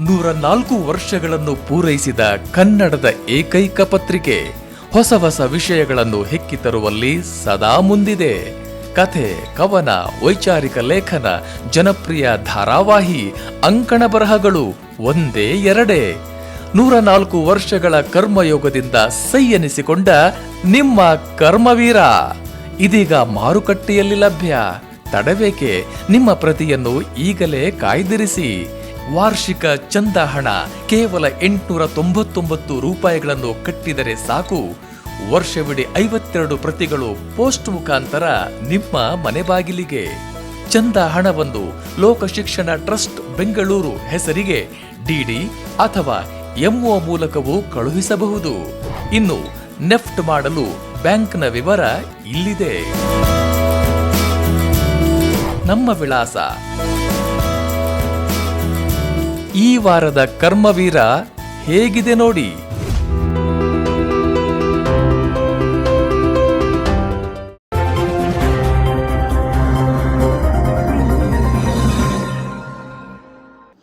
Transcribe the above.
ನೂರ ನಾಲ್ಕು ವರ್ಷಗಳನ್ನು ಪೂರೈಸಿದ ಕನ್ನಡದ ಏಕೈಕ ಪತ್ರಿಕೆ, ಹೊಸ ಹೊಸ ವಿಷಯಗಳನ್ನು ಹೆಕ್ಕಿ ತರುವಲ್ಲಿ ಸದಾ ಮುಂದಿದೆ. ಕಥೆ, ಕವನ, ವೈಚಾರಿಕ ಲೇಖನ, ಜನಪ್ರಿಯ ಧಾರಾವಾಹಿ, ಅಂಕಣ ಬರಹಗಳು ಒಂದೇ ಎರಡೇ. ನೂರ ನಾಲ್ಕು ವರ್ಷಗಳ ಕರ್ಮಯೋಗದಿಂದ ಸೈ ಎನಿಸಿಕೊಂಡ ನಿಮ್ಮ ಕರ್ಮವೀರ. ಇದೀಗ ಮಾರುಕಟ್ಟೆಯಲ್ಲಿ ಲಭ್ಯ. ತಡಬೇಕೆ ನಿಮ್ಮ ಪ್ರತಿಯನ್ನು ಈಗಲೇ ಕಾಯ್ದಿರಿಸಿ. ವಾರ್ಷಿಕ ಚಂದ ಹಣ ಕೇವಲ ಎಂಟುನೂರ ತೊಂಬತ್ತೊಂಬತ್ತು ರೂಪಾಯಿಗಳನ್ನು ಕಟ್ಟಿದರೆ ಸಾಕು. ವರ್ಷವಿಡಿ ಐವತ್ತೆರಡು ಪ್ರತಿಗಳು ಪೋಸ್ಟ್ ಮುಖಾಂತರ ನಿಮ್ಮ ಮನೆ ಬಾಗಿಲಿಗೆ. ಚಂದ ಹಣವನ್ನು ಲೋಕ ಶಿಕ್ಷಣ ಟ್ರಸ್ಟ್ ಬೆಂಗಳೂರು ಹೆಸರಿಗೆ ಡಿಡಿ ಅಥವಾ ಎಂಒ ಮೂಲಕವೂ ಕಳುಹಿಸಬಹುದು. ಇನ್ನು ನೆಫ್ಟ್ ಮಾಡಲು ಬ್ಯಾಂಕ್ನ ವಿವರ ಇಲ್ಲಿದೆ. ನಮ್ಮ ವಿಳಾಸ ಈ ವಾರದ ಕರ್ಮವೀರ ಹೇಗಿದೆ ನೋಡಿ.